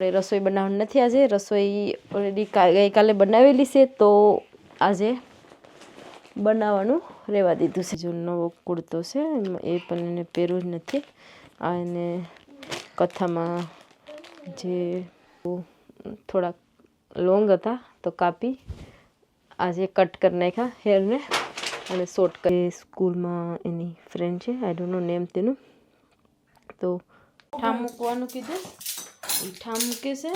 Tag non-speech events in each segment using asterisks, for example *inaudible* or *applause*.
આપણે રસોઈ બનાવવાની નથી આજે. રસોઈ ઓલરેડી ગઈકાલે બનાવેલી છે, તો આજે બનાવવાનું રહેવા દીધું છે. જો નવો કુર્તો છે, એ પણ એને પહેરવું જ નથી. આ એને કથામાં જે થોડાક લોંગ હતા, તો કાપી આજે કટ કરી નાખ્યા હેરને અને શોર્ટ કરી સ્કૂલમાં એની ફ્રેન્ડ છે આઈ ડોન્ટ નો નેમ તેનું. તો ઠા મૂકવાનું કીધું. ઈ મૂકે છે.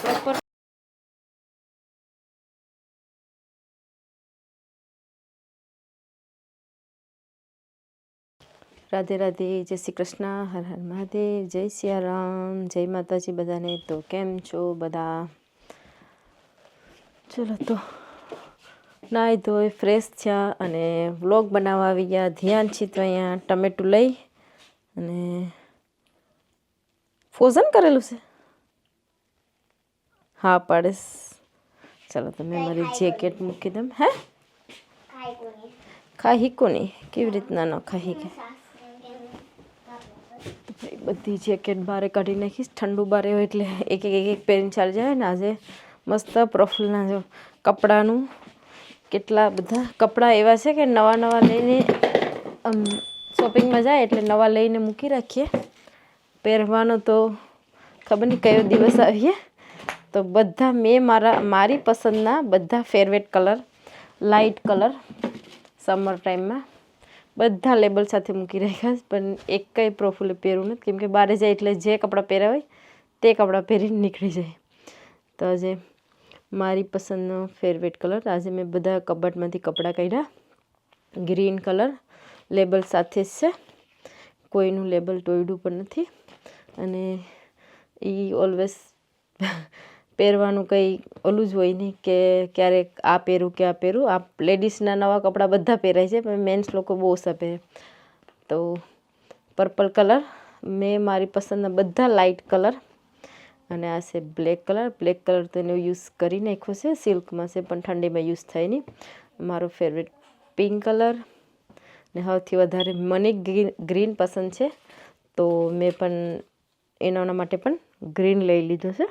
પ્રોપર રાધે રાધે, જય શ્રી કૃષ્ણ, હર હર મહાદેવ, જય સિયારામ જય માતાજી બધાને. તો કેમ છો બધા? ચલો તો નાહી ધોઈ ફ્રેશ થયા અને વ્લોગ બનાવવા આવી ગયા. ધ્યાન છે તો અહીંયા ટમેટું લઈ અને ફ્રોઝન કરેલું છે? હા પાડીશ ચાલો તમે મારી જેકેટ મૂકી દેમ હે? ખાહી કોની? કેવી રીતના ન ખાહી કે? બધી જેકેટ બારે કાઢી નાખીશ. ઠંડુ બારે હોય એટલે એક એક એક એક પહેરીને ચાલી જાય ને આજે. મસ્ત પ્રફુલ્લના જો કપડાનું કેટલા બધા કપડાં એવા છે કે નવા નવા લઈને આમ શોપિંગમાં જાય એટલે નવા લઈને મૂકી રાખીએ. પહેરવાનો તો ખબર નહીં કયો દિવસ આવીએ. તો બધા મેં મારા, મારી પસંદના બધા favourite colour light colour summer ટાઈમમાં બધા લેબલ સાથે મૂકી રાખ્યા પણ એક કંઈ પ્રોફુલે પહેરવું નથી. કેમ કે બહાર જાય એટલે જે કપડાં પહેર્યા હોય તે કપડાં પહેરીને નીકળી જાય. તો આજે મારી પસંદનો ફેરવેટ કલર આજે મેં બધા કબાટમાંથી કપડાં કાઢ્યા. ગ્રીન કલર લેબલ સાથે જ છે. કોઈનું લેબલ તોડ્યું પણ નથી. અને એ ઓલવેઝ પહેરવાનું કંઈ ઓલું જ હોય નહીં કે ક્યારેક આ પહેરું કે આ પહેરું. આ લેડીઝના નવા કપડાં બધા પહેરાય છે, પણ મેન્સ લોકો બહુ ઓછા પહેરે. તો પર્પલ કલર મેં મારી પસંદના બધા લાઇટ કલર અને આ છે બ્લેક કલર બ્લેક કલર તો એનો યુઝ કરી નાખ્યો છે સિલ્કમાં છે, પણ ઠંડીમાં યુઝ થાય નહીં. મારો ફેવરેટ પિંક કલર ને સૌથી વધારે મને ગ્રીન પસંદ છે. તો મેં પણ એના માટે પણ ગ્રીન લઈ લીધો છે.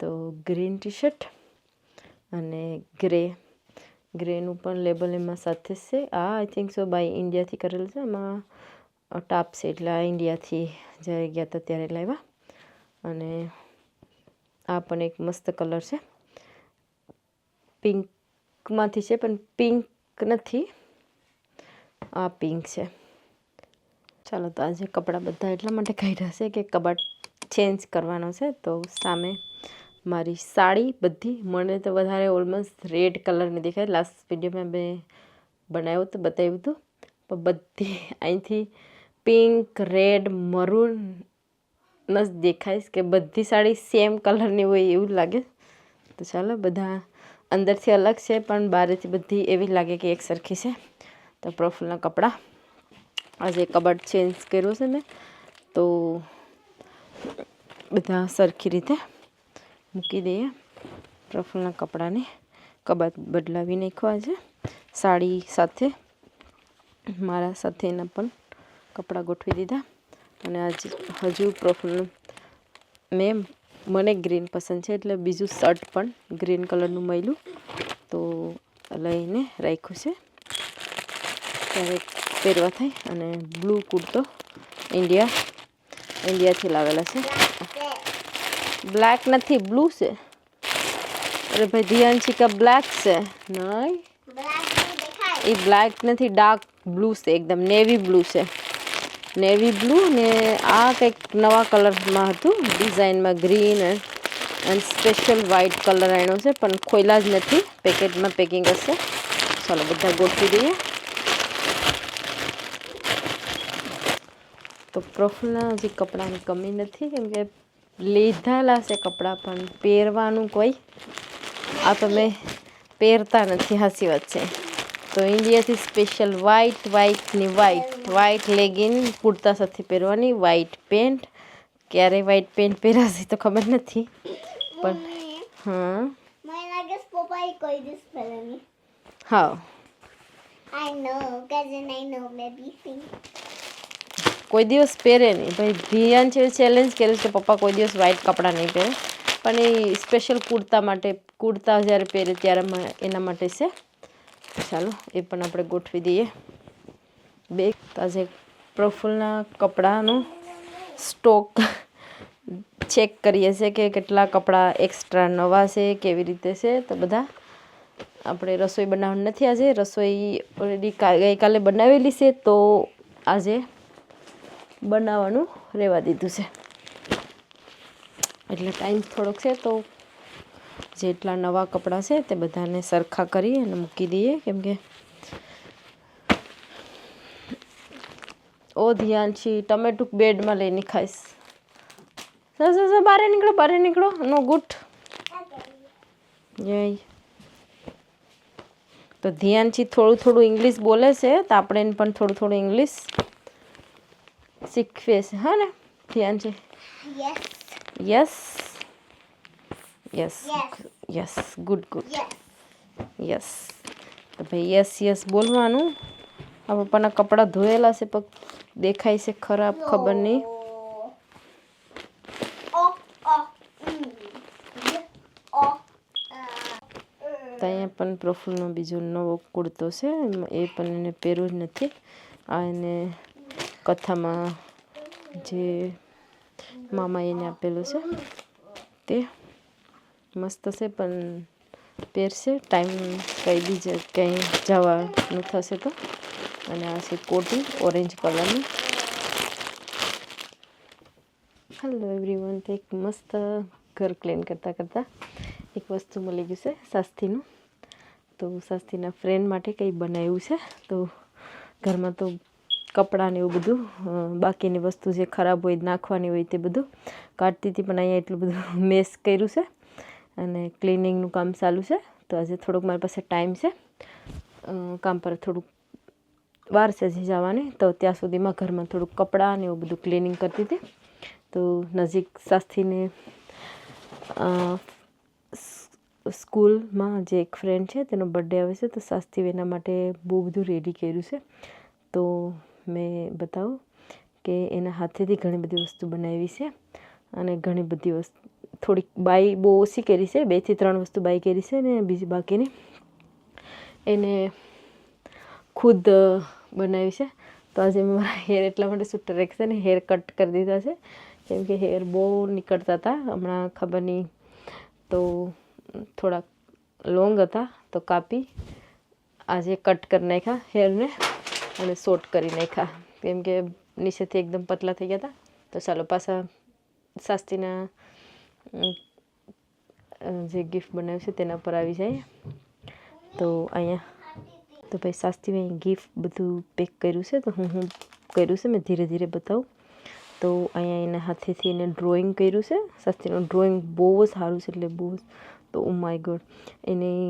તો ગ્રીન ટી શર્ટ અને ગ્રે. ગ્રેનું પણ લેબલ એમાં સાથે છે. આ આઈ થિંક સો બાય ઇન્ડિયાથી કરેલું છે. એમાં ટાપ છે એટલે આ ઇન્ડિયાથી જ્યારે ગયા હતા ત્યારે લાવ્યા. અને આ પણ એક મસ્ત કલર છે. પિંકમાંથી છે, પણ પિંક નથી. આ પિંક છે. ચાલો તો આજે કપડાં બધા એટલા માટે કાઢ્યા છે કે કબાટ ચેન્જ કરવાનો છે. તો સામે મારી સાડી બધી મને તો વધારે ઓલમોસ્ટ રેડ કલરની દેખાય. લાસ્ટ વિડીયોમાં મેં બનાવ્યું હતું, બતાવ્યું હતું. પણ બધી અહીંથી પિંક રેડ મરૂન જ દેખાય કે બધી સાડી સેમ કલરની હોય એવું લાગે. તો ચાલો બધા અંદરથી અલગ છે, પણ બહારથી બધી એવી લાગે કે એક સરખી છે. તો પ્રોફુલના કપડાં. આજે કબાટ ચેન્જ કર્યો છે મેં. તો બધા સરખી રીતે મૂકી દઈએ. પ્રફુલના કપડાને કબાટ બદલાવી નાખવા છે સાડી સાથે, મારા સાથેના પણ કપડાં ગોઠવી દીધા. અને આજે હજુ પ્રફુલનું મેં, મને ગ્રીન પસંદ છે એટલે બીજું શર્ટ પણ ગ્રીન કલરનું મળ્યું. તો લઈને રાખ્યું છે. ક્યારેક પહેરવા થાય અને બ્લુ કુર્તો ઇન્ડિયા, ઇન્ડિયાથી લાવેલા છે. બ્લેક નથી, બ્લુ છે. અરે ભાઈ, ધ્યાનશિકા બ્લેક છે. નહીં? એ બ્લેક નથી ડાર્ક બ્લુ છે એકદમ નેવી બ્લુ છે. નેવી બ્લુ ને આ કંઈક નવા કલરમાં હતું, ડિઝાઇનમાં green and special white colour આવ્યો છે, પણ ખોયલા જ નથી. પેકેટમાં પેકિંગ હશે. ચાલો, બધા ગોઠવી દઈએ. તો પ્રફુલ્લના હજી કપડાની કમી નથી કેમ કે લીધેલા છે કપડાં પણ પહેરવાનું કોઈ આ તો મેં પહેરતા નથી હાસી વાત છે. તો ઇન્ડિયાથી સ્પેશિયલ વ્હાઇટ વ્હાઇટની વ્હાઇટ વ્હાઇટ લેગિન કુર્તા સાથે પહેરવાની વ્હાઇટ પેન્ટ ક્યારે વ્હાઇટ પેન્ટ પહેરાશે તો ખબર નથી. પણ હા. હા. I know, cousin, I know, baby. Think. કોઈ દિવસ પહેરે નહીં. ભાઈ ધ્યાન છે ચેલેન્જ કર્યું છે, પપ્પા કોઈ દિવસ વ્હાઈટ કપડાં નહીં પહેરે. પણ એ સ્પેશિયલ કુર્તા માટે, કુર્તા જ્યારે પહેરે ત્યારે એના માટે છે. ચાલો, એ પણ આપણે ગોઠવી દઈએ. બે આજે પ્રફુલ્લના કપડાનું સ્ટોક ચેક કરીએ છીએ કે કેટલા કપડાં એક્સ્ટ્રા નવા છે, કેવી રીતે છે, તો બધા. આપણે રસોઈ બનાવવાની નથી આજે. રસોઈ ઓલરેડી ગઈકાલે બનાવેલી છે, તો આજે બનાવવાનું રહેવા દીધું છે. એટલે ટાઈમ થોડોક છે તો જેટલા નવા કપડાં છે તે બધાને સરખા કરી અને મૂકી દઈએ. કેમ કે ઓ ધ્યાનથી ટમેટું બેડમાં લઈને ખાઈશ. બહાર નીકળો બારે નીકળો, નો ગુટ. જય. તો ધ્યાનથી થોડું થોડું ઇંગ્લિશ બોલે છે તો આપણે પણ થોડું થોડું ઇંગ્લિશ શીખવે છે હા ને ધ્યાનથી. Yes yes. Yes good good. Yes તો ભાઈ યસ યસ બોલવાનું આ પપ્પાના કપડાં ધોયેલા છે પણ દેખાય છે ખરાબ ખબર નહીં. અહીંયા પણ પ્રફુલ્લનો બીજો નવો કુર્તો છે એ પણ એને પહેર્યો જ નથી. આ એને કથામાં જે મામા એને આપેલું છે, તે મસ્ત છે, પણ પહેરશે. ટાઈમ કંઈ બીજે કંઈ જવાનું થશે તો. અને આ છે કોટી, ઓરેન્જ કલરની. હેલો એવરીવન તો એક મસ્ત ઘર ક્લીન કરતાં કરતાં એક વસ્તુ મળી ગયું છે સાસ્તીનું તો સાસ્તીના ફ્રેન્ડ માટે કંઈ બનાવ્યું છે, તો ઘરમાં તો કપડાં ને એવું બધું બાકીની વસ્તુ જે ખરાબ હોય નાખવાની હોય તે બધું કાઢતી હતી. પણ અહીંયા એટલું બધું *laughs* મેસ કર્યું છે અને ક્લિનિંગનું કામ ચાલુ છે. તો આજે થોડુંક મારી પાસે ટાઈમ છે. કામ પર થોડુંક વાર છે હજી જવાની. તો ત્યાં સુધીમાં ઘરમાં થોડુંક કપડાં ને એવું બધું ક્લિનિંગ કરતી હતી. તો નજીક સાસ્થીને સ્કૂલમાં જે એક ફ્રેન્ડ છે, તેનો બર્થડે આવે છે, તો શાસ્ત્રી એના માટે બહુ બધું રેડી કર્યું છે. તો મેં બતાવું કે એના હાથેથી ઘણી બધી વસ્તુ બનાવી છે અને ઘણી બધી વસ્તુ, થોડીક બાય બહુ ઓછી કરી છે બેથી ત્રણ વસ્તુ બાય કરી છે ને બીજી બાકીની. એને ખુદ બનાવી છે. તો આજે મારા હેર એટલા માટે સૂટર રાખશે ને હેર કટ કરી દીધા છે. કેમ કે હેર બહુ નીકળતા હતા, હમણાં ખબર નહીં. તો થોડાક લોંગ હતા, તો કાપી. આજે કટ કરી નાખ્યા હેરને અને શોર્ટ કરી નાખ્યા. કેમ કે નીચેથી એકદમ પતલા થઈ ગયા હતા. તો ચાલો પાછા શાસ્ત્રીના જે ગિફ્ટ બનાવ્યું છે તેના પર આવી જાય. તો અહીંયા, તો ભાઈ શાસ્ત્રી અહીં ગિફ્ટ બધું પેક કર્યું છે. તો હું હું કર્યું છે, મેં ધીરે ધીરે બતાવું. તો અહીંયા એના હાથેથી એને ડ્રોઈંગ કર્યું છે. શાસ્ત્રીનું ડ્રોઈંગ બહુ જ સારું છે એટલે બહુ તો ઓ માય ગોડ એની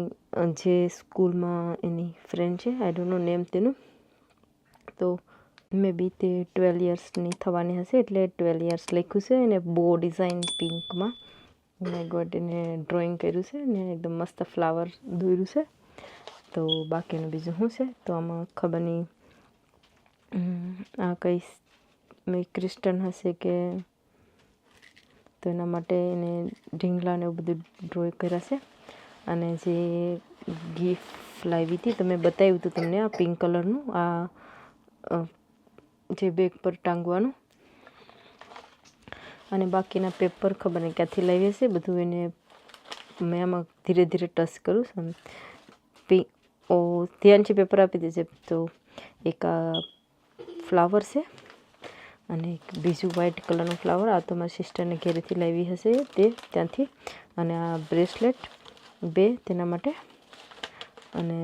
જે સ્કૂલમાં એની ફ્રેન્ડ છે આઈ ડોન્ટ નો નેમ તેનું. તો મે બી તે ટ્વેલ્વ યર્સની થવાની હશે એટલે ટ્વેલ્વ યર્સ લખ્યું છે અને બહુ ડિઝાઇન પિંકમાં. મેં ગોટીને ડ્રોઈંગ કર્યું છે ને એકદમ મસ્ત ફ્લાવર દોર્યું છે. તો બાકીનું બીજું શું છે? તો આમાં ખબર નહીં. આ કઈ મેં ક્રિસ્ટન હશે કે તો એના માટે એને ઢીંગલાને એવું બધું ડ્રો કર્યા છે. અને જે ગિફ્ટ લાવી હતી તો મેં બતાવ્યું હતું તમને આ પિંક કલરનું આ જે બેગ પર ટાંગવાનું. અને બાકીના પેપર ખબર નહીં ક્યાંથી લાવી હશે બધું એને મેં આમાં ધીરે ધીરે ટચ કરું છું. પી, ઓ ધ્યાનથી પેપર આપી દેજે. તો એક આ ફ્લાવર છે અને એક બીજું વ્હાઇટ કલરનું ફ્લાવર આ તો મારી સિસ્ટરને ઘેરેથી લાવી હશે તે ત્યાંથી. અને આ બ્રેસલેટ બે તેના માટે. અને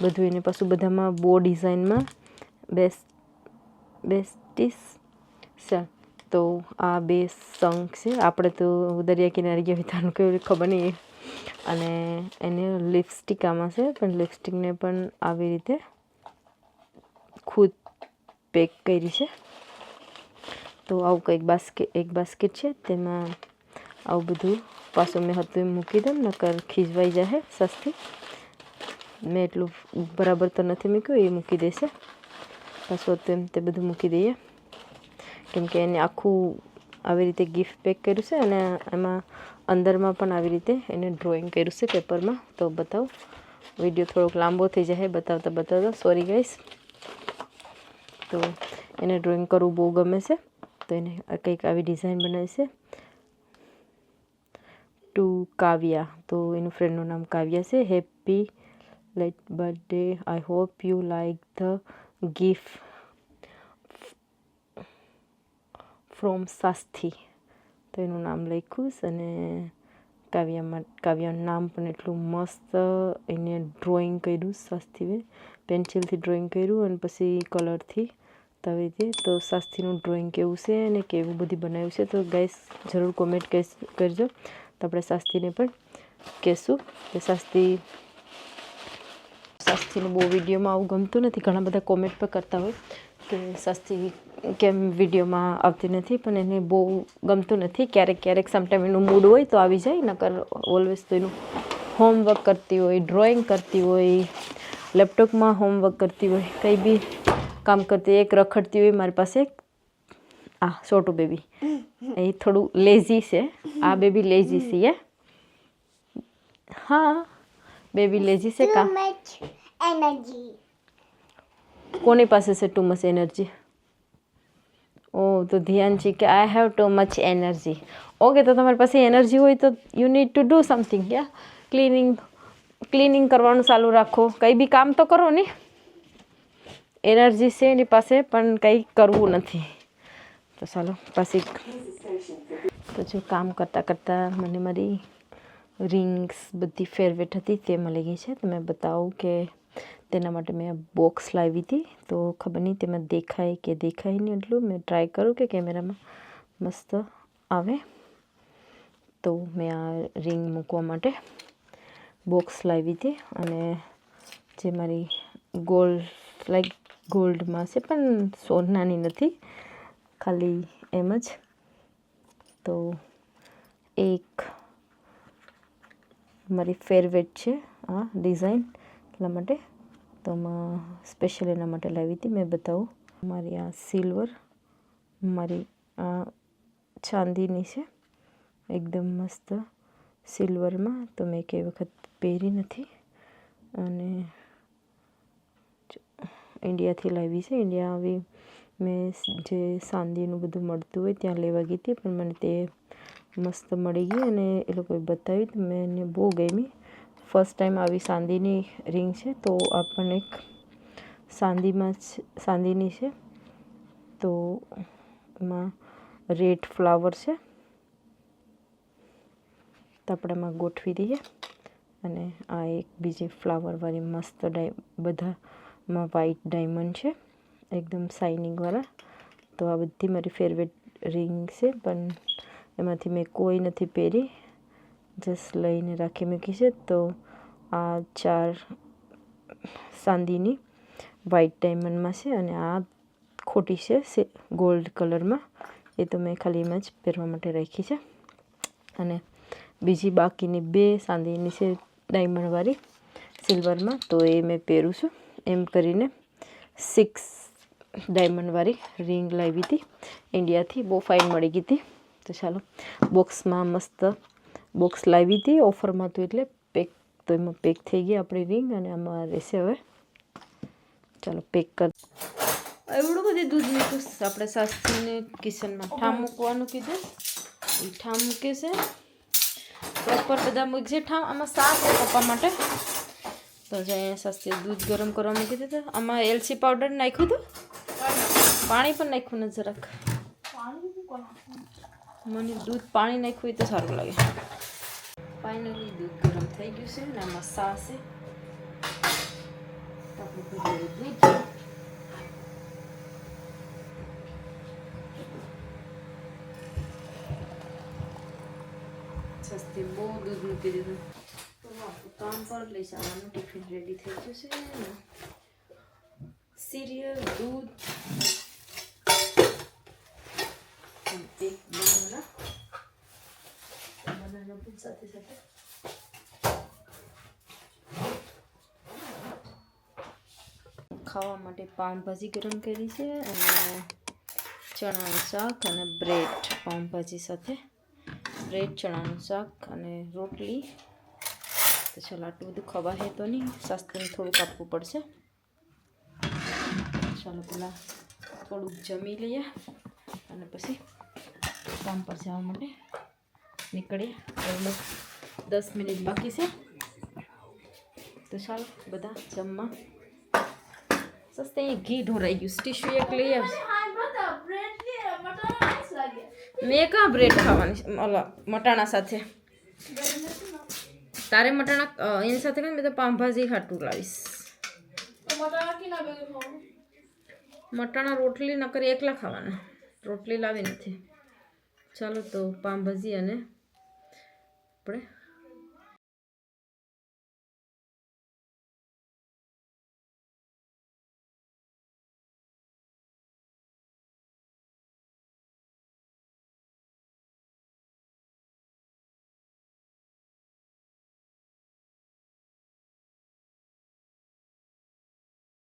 બધું એને પાછું બધામાં બો ડિઝાઇનમાં બેસ્ટ બેસ્ટીસ સર તો આ બે સંગ છે. આપણે તો દરિયા કિનારે ગયા વિધાન કયું ખબર નહીં. અને એને લિપસ્ટિક આમાં છે, પણ લિપસ્ટિકને પણ આવી રીતે ખુદ પેક કરી છે. તો આવું કંઈક બાસ્કેટ એક બાસ્કેટ છે. તેમાં આવું બધું પાછું મેં હતું એમ મૂકી દઉં, નકર ખીજવાઈ જાય સસ્તી. મેં એટલું બરાબર તો નથી મૂક્યું, એ મૂકી દેશે. પાછો તેમ તે બધું મૂકી દઈએ. કેમ કે એને આખું આવી રીતે ગિફ્ટ પેક કર્યું છે અને એમાં અંદરમાં પણ આવી રીતે એને ડ્રોઈંગ કર્યું છે પેપરમાં તો બતાવું. વીડિયો થોડોક લાંબો થઈ જાય બતાવતા બતાવતા. સોરી ગાઈસ તો એને ડ્રોઈંગ કરવું બહુ ગમે છે. તો એને કંઈક આવી ડિઝાઇન બનાવી છે. ટુ કાવ્યા. તો એનું ફ્રેન્ડનું નામ કાવ્યા છે. Happy late birthday I hope you like the gift from Sasthi તો એનું નામ લખ્યું અને કાવ્યામાં કાવ્યાનું નામ પણ એટલું મસ્ત એને ડ્રોઈંગ કર્યું શાસ્ત્રીએ પેન્સિલથી ડ્રોઈંગ કર્યું અને પછી કલરથી આવી રીતે તો શાસ્ત્રીનું ડ્રોઈંગ કેવું છે અને કેવું બધું બનાવ્યું છે તો ગાઈસ જરૂર કોમેન્ટ કરજો તો આપણે શાસ્ત્રીને પણ કહેશું કે શાસ્ત્રી શાસ્ત્રીને બહુ વિડીયોમાં આવું ગમતું નથી. ઘણા બધા કોમેન્ટ પણ કરતા હોય કે શાસ્ત્રી કેમ વિડીયોમાં આવતી નથી, પણ એને બહુ ગમતું નથી. ક્યારેક ક્યારેક સમટાઈમ એનું મૂડ હોય તો આવી જાય, નકર ઓલવેઝ તો એનું હોમવર્ક કરતી હોય ડ્રોઈંગ કરતી હોય લેપટોપમાં હોમવર્ક કરતી હોય, કંઈ બી કામ કરતી એક રખડતી હોય મારી પાસે, આ છોટું બેબી એ થોડું લેઝી છે. આ બેબી લેઝી છે, હા? બેબી લેઝી છે કા? Energy. કોની પાસે છે ટુ મચ એનર્જી ઓ, તો ધ્યાનજી કે I have too much energy okay તો તમારી પાસે એનર્જી હોય તો you need to do something yeah cleaning cleaning કરવાનું ચાલુ રાખો. કંઈ બી કામ તો કરો ને એનર્જી છે એની પાસે, પણ કંઈ કરવું નથી. તો ચાલો, પછી તો જો કામ કરતાં કરતાં મને મારી રિંગ્સ બધી ફેરવેટ હતી તે મળી ગઈ છે. તમે બતાવું કે તેના માટે મેં બોક્સ લાવી હતી. તો ખબર નહીં તેમાં દેખાય કે દેખાય નહીં એટલું. મેં ટ્રાય કરું કે કેમેરામાં મસ્ત આવે. તો મેં આ રિંગ મૂકવા માટે બોક્સ લાવી હતી. અને જે મારી ગોલ્ડ, લાઈક ગોલ્ડમાં છે પણ સોનાની નથી, ખાલી એમ જ. તો એક મારી ફેરવેટ છે આ ડિઝાઇન એટલા માટે. તો સ્પેશિયલ એના માટે લાવી હતી. મેં બતાવું. મારી આ સિલ્વર મારી આ ચાંદીની છે. એકદમ મસ્ત સિલ્વરમાં તો મેં કઈ વખત પહેરી નથી. અને ઇન્ડિયાથી લાવી છે. ઇન્ડિયા આવી મેં જે ચાંદીનું બધું મળતું હોય ત્યાં લેવા ગઈ હતી. પણ મને તે મસ્ત મળી ગઈ અને એ લોકોએ બતાવી. તો મેં એને બહુ ગમી. ફર્સ્ટ ટાઈમ આવી સાંદીની રિંગ છે, તો આ પણ એક સાંદીમાં જ સાંદીની છે. તો એમાં રેડ ફ્લાવર છે. તપડામાં ગોઠવી દઈએ અને આ એક બીજી ફ્લાવરવાળી મસ્ત ડાય, બધામાં વ્હાઈટ ડાયમંડ છે, એકદમ શાઇનિંગવાળા તો આ બધી મારી ફેવરેટ રિંગ છે, પણ એમાંથી મેં કોઈ નથી પહેરી. જસ્ટ લઈને રાખી મૂકી છે. તો આ ચાર ચાંદીની વ્હાઇટ ડાયમંડમાં છે અને આ ખોટી છે ગોલ્ડ કલરમાં એ તો મેં ખાલી એમ જ પહેરવા માટે રાખી છે. અને બીજી બાકીની બે ચાંદીની છે ડાયમંડવાળી સિલ્વરમાં તો એ મેં પહેરું છું. એમ કરીને સિક્સ ડાયમંડવાળી રિંગ લાવી હતી. ઇન્ડિયાથી બહુ ફાઇન મળી ગઈ હતી. તો ચાલો બોક્સમાં મસ્ત બોક્સ લાવી હતી ઓફરમાં હતું એટલે તો એમાં પેક થઈ ગઈ આપણી રિંગ અને આમાં રહેશે હવે. ચાલો પેક કર. એવડું બધું દૂધ મૂક્યું આપણે સાસરીને કિચનમાં ઠામ મૂકવાનું કીધું. એ ઠામ મૂકે છે. પ્રોપર બધા મૂકજે ઠામ આમાં સાસ છે પપ્પા માટે. તો જે સસ્તી દૂધ ગરમ કરવા મૂકી દીધું. આમાં એલસી પાવડર નાખ્યું હતું. પાણી પણ નાખ્યું ને જરાક. મને દૂધ પાણી નાખ્યું એ તો સારું લાગે. ફાઇનલી દૂધ ગરમ થઈ ગયું છે ને આમાં સા છે તો આપણે બધું દૂધ નાખીએ. સસ્તી બહુ દૂધ મૂકી દીધું તો આપણું કામ પર લઈ જવાનું ટિફિન રેડી થઈ ગયું છે ને સિરિયલ દૂધ એક પણ સાથે સાથે ખાવા માટે પાઉંભાજી ગરમ કરી છે અને ચણાનું શાક અને બ્રેડ પાઉંભાજી સાથે. બ્રેડ, ચણાનું શાક અને રોટલી. તો ચાલો, આટલું બધું ખવાય તો નહીં. શાસ્ત્રીને થોડુંક આપવું પડશે. ચાલો, પેલા થોડુંક જમી લઈએ. અને પછી કામ પર જવા માટે. નીકળીએ ઓલમોસ્ટ દસ મિનિટ બાકી છે તો ચાલો બધા જમવા સસ્તે અહીંયા ઘી ઢોરાઈ ગયું ટીશ્યુ એક લઈ આવશે મેં કાં બ્રેડ ખાવાની છે? ઓલા મટાણા સાથે તારે મટાણા અ, એની સાથે ને મેં તો પાઉંભાજી ખાટું લાવીશ મટાણા રોટલી ન કરી એકલા ખાવાના રોટલી લાવી નથી ચાલો તો પાઉંભાજી અને આપણે